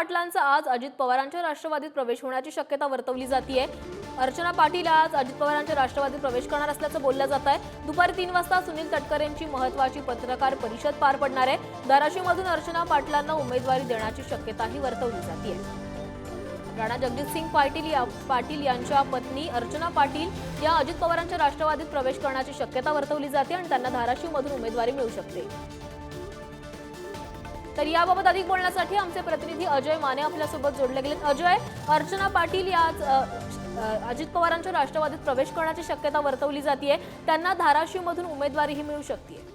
पाटलांचा आज अजित पवारांच्या राष्ट्रवादीत प्रवेश होण्याची शक्यता वर्तवली जाते अर्चना पाटील आज अजित पवारांच्या राष्ट्रवादीत प्रवेश करणार असल्याचं बोललं जात आहे दुपारी तीन वाजता सुनील तटकरेंची महत्वाची पत्रकार परिषद पार पडणार आहे. धाराशिवमधून अर्चना पाटलांना उमेदवारी देण्याची शक्यताही वर्तवली जाते राणा जगजितसिंग पाटील या पाटील यांच्या पत्नी अर्चना पाटील या अजित पवारांच्या राष्ट्रवादीत प्रवेश करण्याची शक्यता वर्तवली जाते आणि त्यांना धाराशिवमधून उमेदवारी मिळू शकते. तर याबाबत अधिक बोलण्यासाठी आमचे प्रतिनिधी अजय माने आपल्यासोबत जोडले गेलेत. अजय अर्चना पाटील या अजित पवारांच्या राष्ट्रवादीत प्रवेश करण्याची शक्यता वर्तवली जाते त्यांना धाराशिवमधून उमेदवारीही मिळू शकते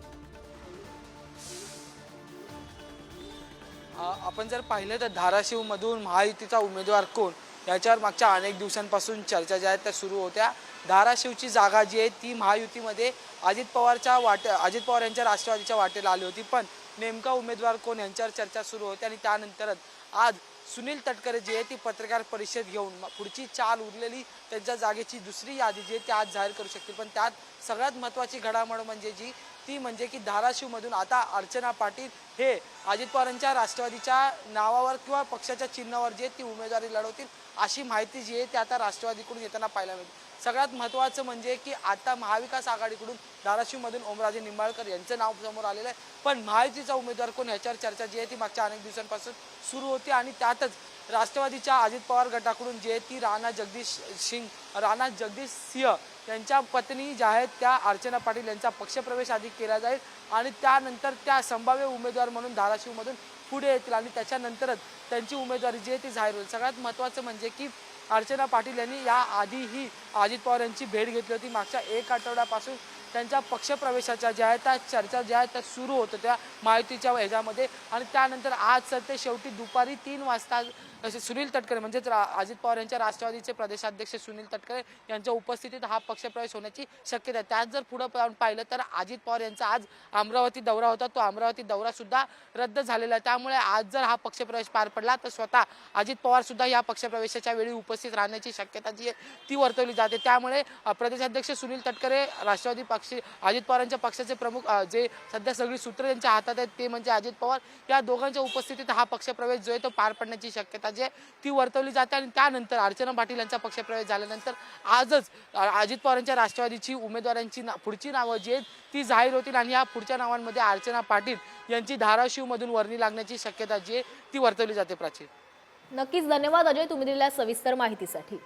आपण जर पाहिलं तर धाराशिवमधून महायुतीचा उमेदवार कोण? याच्यावर मागच्या अनेक दिवसांपासून चर्चा ज्या आहेत त्या सुरू होत्या. धाराशिवची जागा जी आहे ती महायुतीमध्ये अजित पवारच्या वाटे अजित पवार यांच्या राष्ट्रवादीच्या वाटेला आली होती. पण नेमका उमेदवार कोण यांच्यावर चर्चा सुरू होती आणि त्यानंतरच आज सुनील तटकरे जी आहे ती पत्रकार परिषद घेऊन पुढची चाल उरलेली त्यांच्या जागेची दुसरी यादी जी आहे ती आज जाहीर करू शकतील. पण त्यात सगळ्यात महत्त्वाची घडामोड म्हणजे जी ती म्हणजे की धाराशिवमधून आता अर्चना पाटील हे अजित पवारांच्या राष्ट्रवादीच्या नावावर किंवा पक्षाच्या चिन्हावर जे ती उमेदवारी लढवतील अशी माहिती जी आहे ती आता राष्ट्रवादीकडून येताना पाहायला मिळते. सगळ्यात महत्त्वाचं म्हणजे की आता महाविकास आघाडीकडून धाराशिवमधून ओमराजे निंबाळकर यांचं नाव समोर आलेलं आहे. पण महायुतीचा उमेदवार कोण ह्याच्यावर चर्चा जी आहे ती मागच्या अनेक दिवसांपासून सुरू होती आणि त्यातच राष्ट्रवादीच्या अजित पवार गटाकडून जी आहे ती राणा जगदीश सिंग राणा जगदीश सिंह यांच्या पत्नी ज्या आहेत त्या अर्चना पाटील यांचा पक्षप्रवेश आधी केला जाईल आणि त्यानंतर त्या संभाव्य उमेदवार म्हणून धाराशिवमधून पुढे येतील आणि त्याच्यानंतरच त्यांची उमेदवारी जी आहे ती जाहीर होईल. सगळ्यात महत्त्वाचं म्हणजे की अर्चना पाटील यांनी याआधीही अजित पवार यांची भेट घेतली होती. मागच्या एक आठवड्यापासून त्यांच्या पक्षप्रवेशाच्या ज्या आहेत त्या चर्चा ज्या आहेत त्या सुरू होत्या त्या माहितीच्या ह्याच्यामध्ये. आणि त्यानंतर आज सर ते शेवटी दुपारी तीन वाजता सुनील तटकरे म्हणजेच अजित पवार यांच्या राष्ट्रवादीचे प्रदेशाध्यक्ष सुनील तटकरे यांच्या उपस्थितीत हा पक्षप्रवेश होण्याची शक्यता आहे. त्यात जर पुढं जाऊन पाहिलं तर अजित पवार यांचा आज अमरावती दौरा होता. तो अमरावती दौरासुद्धा रद्द झालेला आहे. त्यामुळे आज जर हा पक्षप्रवेश पार पडला तर स्वतः अजित पवारसुद्धा या पक्षप्रवेशाच्या वेळी उपस्थित राहण्याची शक्यता जी आहे ती वर्तवली जाते. त्यामुळे प्रदेशाध्यक्ष सुनील तटकरे राष्ट्रवादी पक्ष अजित पवारांच्या पक्षाचे प्रमुख जे सध्या सगळी सूत्र त्यांच्या हातात आहेत ते म्हणजे अजित पवार. या दोघांच्या उपस्थितीत हा पक्षप्रवेश जो आहे तो पार पडण्याची शक्यता जी आहे ती वर्तवली जाते आणि त्यानंतर अर्चना पाटील यांचा पक्षप्रवेश झाल्यानंतर आजच अजित पवारांच्या राष्ट्रवादीची उमेदवारांची ना पुढची नावं जी आहेत ती जाहीर होतील आणि या पुढच्या नावांमध्ये अर्चना पाटील यांची धाराशिवमधून वर्णी लागण्याची शक्यता जी आहे ती वर्तवली जाते प्राचीन. नक्कीच धन्यवाद अजय तुम्ही दिलेल्या सविस्तर माहितीसाठी.